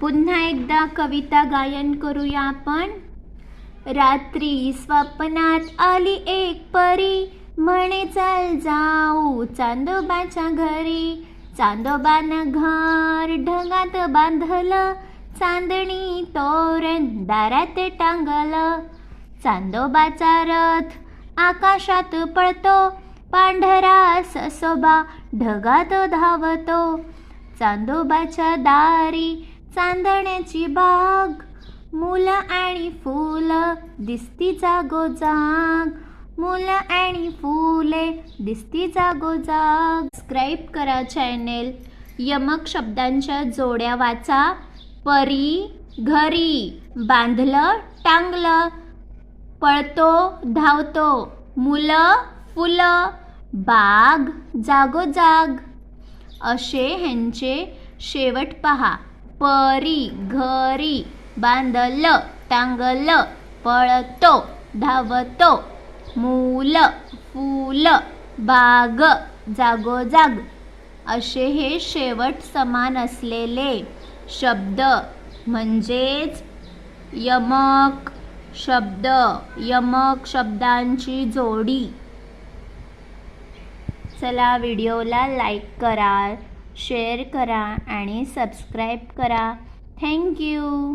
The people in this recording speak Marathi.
पुन्हा एकदा कविता गायन करूया आपण. रात्री स्वप्नात आली एक परी. म्हणे चाल जाऊ चांदोबाच्या घरी. चांदोबानं घर ढगात बांधलं. चांदणी तोरण दारात टांगलं. चांदोबाचा रथ आकाशात पळतो. पांढरा ससोबा ढगात धावतो. चांदोबाच्या दारी चांदण्याची बाग. मुलं आणि फुलं दिसती जागोजाग मुलं आणि फुले दिसती जागोजाग सबस्क्राईब करा चॅनेल यमक शब्दांच्या जोड्या वाचा. परी घरी. बांधलं टांगलं. पळतो धावतो. मुलं फुलं. बाग जागोजाग. असे ह्यांचे शेवट पहा. परी घरी बांधलं टांगलं पळतो धावतो. मूल फूल बाग जागोजाग. असे हे शेवट समान असलेले शब्द म्हणजेच यमक शब्द यमक शब्दांची जोडी. चला व्हिडिओला लाईक करा. शेअर करा आणि सबस्क्राईब करा. थँक्यू